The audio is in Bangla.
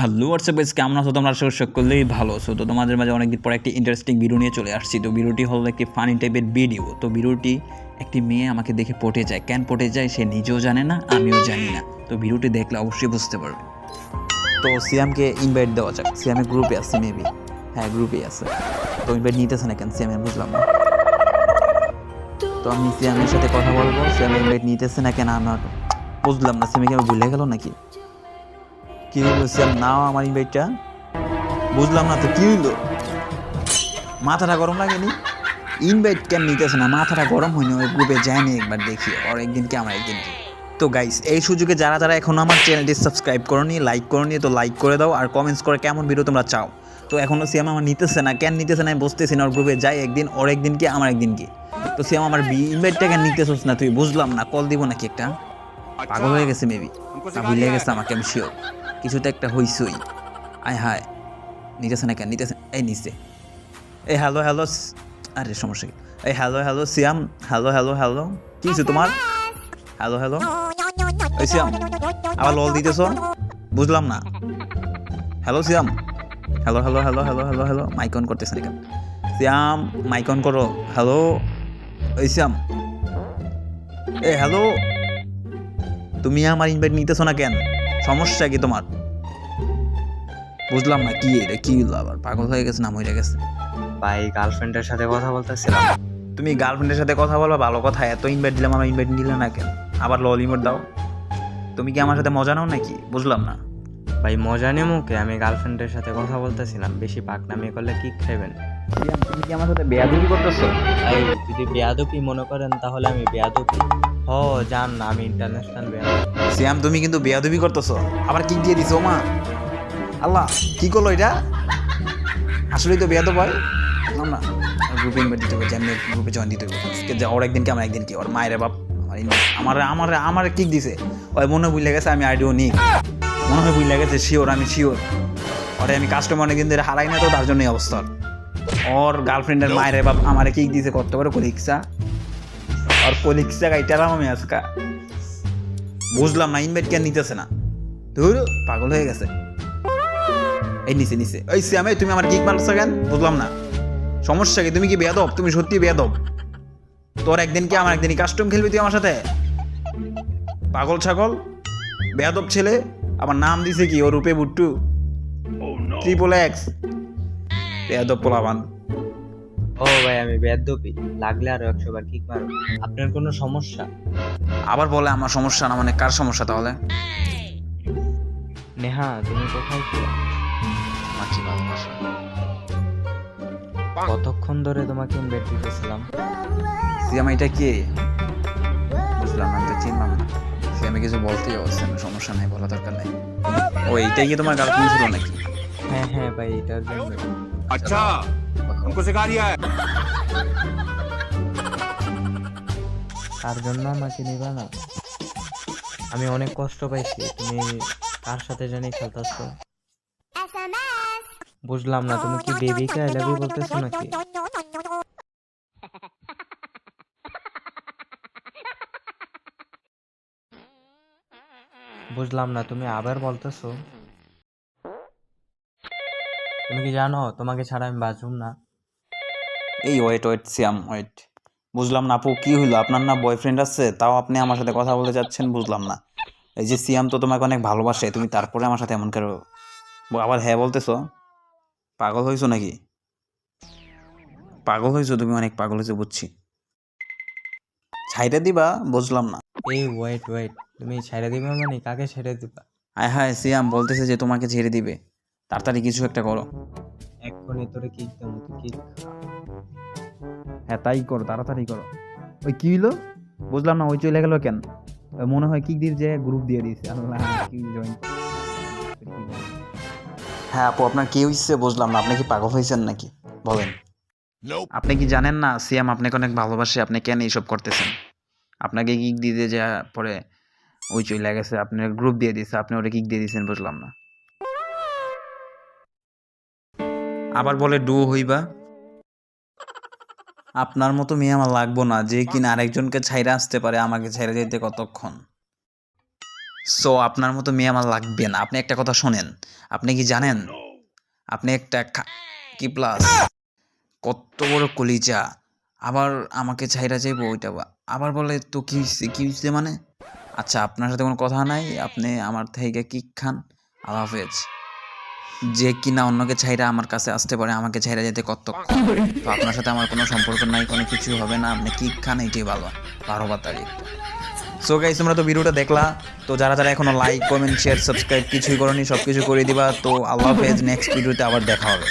হ্যালো হোয়াটসঅ্যাপ গাইস কেমন আছো তোমরা? আশা সকলেই ভালো আছো। তো তোমাদের মাঝে অনেকদিন পর একটি ইন্টারেস্টিং ভিডিও নিয়ে চলে আসছি। তো ভিডিওটি হলো একটি ফানি টাইপের ভিডিও তো ভিডিওটি একটি মেয়ে আমাকে দেখে পটে যায়। কেন পটে যায় সে নিজেও জানে না, আমিও জানি না। তো ভিডিওটি দেখলে অবশ্যই বুঝতে পারবে। তো সিয়ামকে ইনভাইট দেওয়া যাক। সিয়ামের গ্রুপে আছে মেবি হ্যাঁ গ্রুপেই আছে। তো ইনভাইট নিতেছে না কেন? সিয়ামে বুঝলাম না। তো আমি সিয়ামের সাথে কথা বলব। সিয়াম ইনভাইট নিতেছে না কেন? আমার বুঝলাম না। সিয়ামে কি আমি ভুলে গেল নাকি? কি হইল সিয়াম নাও আমার ইনভাইটটা বুঝলাম না তো কি হইল? মাথাটা গরম লাগেনি? ইনভাইট কেন নিতেছে না? মাথাটা গরম হয়নি, ওই গ্রুপে যায়নি একবার দেখি। ওর একদিন কি আমার একদিন তো গাইস এই সুযোগে যারা যারা এখনও আমার চ্যানেলটি সাবস্ক্রাইব করনি লাইক করনি, তো লাইক করে দাও। আর কমেন্টস করে কেমন ভিডিও তোমরা চাও? তো এখনও সিয়াম আমার নিতেছে না, কেন নিতেছে না আমি বুঝতেছি না। ওর গ্রুপে যাই একদিন, ওর একদিন কি, আমার একদিন কি? তো সিয়াম আমার ইনভাইটটা কেন নিতেছিস না তুই? বুঝলাম না কল দিব নাকি একটা? পাগল হয়ে গেছে মেবি ভুলে গেছে আমাকে আমি শিওর কিছু তো একটা হইসই আয় হায়, নিতেছে না কেন নিতেছে এই নিচে। এই হ্যালো হ্যালো আরে, সমস্যা কি? এই hello hello Siyam. Hello hello hello কি হয়েছে তোমার? হ্যালো হ্যালো এই সিয়াম, আবার লল দিতেছ? বুঝলাম না। Hello Siyam. Hello hello hello hello hello hello mic on করতেছে না কেন সিয়াম মাইক অন করো। হ্যালো এই সিয়াম। এ হ্যালো তুমি আমার ইনভাইট নিতেছো না কেন? সমস্যা কি তোমার? বুঝলাম না কি এটা কি হলো আবার? পাগল হয়ে গেছে না মরে গেছে? ভাই গার্লফ্রেন্ডের সাথে কথা বলতেছিলাম। তুমি গার্লফ্রেন্ডের সাথে কথা বলবা ভালো কথা এত ইনভাইট দিলাম আমার ইনভাইট নিলে না কেন? আবার লল ইমোট দাও। তুমি কি আমার সাথে মজা নাও নাকি? বুঝলাম না। ভাই মজা নেই মুখে আমি গার্লফ্রেন্ডের সাথে কথা বলতেছিলাম বেশি পাকনামি করলে কি খাইবেন? তুমি কি আমার সাথে বেয়াদবি করতেছো? ভাই যদি বেয়াদপি মনে করেন তাহলে আমি বেয়াদপি হ জান না, আমি ইন্টারন্যাশনাল সিয়াম তুমি কিন্তু বেয়াদবি করতেছো। আবার কিক দিয়ে দিছো মা আল্লাহ, কি করল এটা? আসলেই তো বেয়াদব হয়। না গ্রুপে ইনভাইট দিতে হবে যেমনি গ্রুপে জয়েন দিতে হবে। যা ওর একদিন কি আমার একদিন কি ওর মায়ের বাপ, আমার আমার আমার কিক দিছে। ওই মনে বুঝলে গেছে, আমি আইডিও নিই। মনে হয় বুঝলে গেছে শিওর আমি শিওর ওরে, আমি কাস্টমার ধরে হারাই না তো, তার জন্য এই অবস্থা। ওর। গার্লফ্রেন্ডের মায়ের বাপ আমার কিক দিছে, কত বড় কলিক্সা ওর কলিক্সা গাইটালাম আমি আজকা বুঝলাম না ইনভাইট কেন নিতেছে না। ধুর পাগল হয়ে গেছে। এই নিচে নিচে। ওই সিয়ামে তুমি আমার কিক মারছো কেন? বুঝলাম না। সমস্যা কি? তুমি কি বেয়াদব? তুমি সত্যি বেয়াদব? তোর একদিন কি আমার একদিনই কাস্টম খেলবি তুই আমার সাথে? পাগল ছাগল? বেয়াদব ছেলে? আমার নাম দিছে কি? ও রূপে বুট্টু? ট্রিপল এক্স বেয়াদব পোলাবান ও ভাই আমি বেদপি লাগলে আরও একশো বার কিক মারো। আপনার কোনো সমস্যা? আবার বলে আমার সমস্যা না মানে কার সমস্যা তাহলে? নেহা তুমি কোথায় ছিল? মাছি ভালোবাসা কতক্ষণ ধরে তোমাকে আমি ইনভাইট দিতেছিলাম সিয়াম এটা কে? বুঝলাম আমি তো চিনলাম না। সিয়ামে কিছু বলতেই অবস্থা আমি সমস্যা নাই বলা দরকার নাই। ও এইটাই কি তোমার গার্লফ্রেন্ড ছিল নাকি? হ্যাঁ হ্যাঁ ভাই এটার জন্য। আচ্ছা। हमको सिखा दिया है তার জন্য আমাকে নিবা না আমি অনেক কষ্ট পাইছি তুমি কার সাথে জানি খেলতেছ বুঝলাম না তুমি কি বেবিকে আই লাভ ইউ বলতেছো নাকি বুঝলাম না তুমি আবার বলতেছো তুমি কি জানো তোমাকে ছাড়া আমি বাঁচুম না এই ওয়েট ওয়েট সিয়াম ওয়েট বুঝলাম না আপু কি হইল? আপনার না বয়ফ্রেন্ড আছে তাও আপনি আমার সাথে কথা বলতে যাচ্ছেন বুঝলাম না। এই যে সিয়াম তো তোমাকে অনেক ভালোবাসে তুমি তারপরে আমার সাথে এমন করো আবার হ্যাঁ বলতেছো? পাগল হয়েছো নাকি? পাগল হয়েছো তুমি অনেক পাগল হয়েছো বুঝছি। ছাইটা দিবা বুঝলাম না। এই ওয়েট ওয়েট তুমি ছেড়ে দিবে মানে কাকে ছেড়ে দিবা? হায় হায় সিয়াম বলতেছে যে তোমাকে ছেড়ে দিবে। তাড়াতাড়ি কিছু একটা করো। এক্ষুনি তোরে কিক দেবো তুই কিক হ্যাঁ তাই করো তাড়াতাড়ি করো। ওই কি হইল? বুঝলাম না ওই চলে গেলো কেন? মনে হয় কিক দিয়ে যে গ্রুপ দিয়ে দিয়েছে। আল্লাহ কি জয়েন হ্যাঁ আপু আপনার কি হয়েছে বুঝলাম না আপনি কি পাগল হয়েছেন নাকি? বলেন। আপনি কি জানেন না সিয়াম আপনাকে অনেক ভালোবাসে আপনি কেন এইসব করতেছেন? আপনাকে কিক দিয়ে দিয়ে যে পরে ওই চলে গেছে আপনার গ্রুপ দিয়ে দিয়েছে আপনি ওটা কিক দিয়ে দিয়েছেন বুঝলাম না। আবার বলে ডু হইবা। আপনার মতো মেয়ে আমার লাগবো না যে কিনা আরেকজনকে ছাইরে আসতে পারে আমাকে ছেড়ে যেতে কতক্ষণ? সো আপনার মতো মেয়ে আমার লাগবে না। আপনি একটা কথা শোনেন। আপনি কি জানেন? আপনি একটা কি প্লাস কত বড় কলিজা। আবার আমাকে ছাইরা যাইবো ওইটা আবার বলে তো কি কি মানে? আচ্ছা আপনার সাথে কোনো কথা নাই? আপনি আমার থেকে কি খান? আল্লাহ হাফেজ। যে কিনা অন্যকে ছাইরা আমার কাছে আসতে পারে, আমাকে ছাইরা যেতে কত তো আপনার সাথে আমার কোনো সম্পর্ক নাই, কোনো কিছু হবে না। আপনি কি খান, এটাই ভালো। বারো তারিখ সো গাইস তোমরা তো ভিডিওটা দেখলা। তো যারা যারা এখনও লাইক কমেন্ট শেয়ার সাবস্ক্রাইব কিছুই করনি সব কিছু করে দিবা। তো আল্লাহ হাফেজ নেক্সট ভিডিওতে আবার দেখা হবে।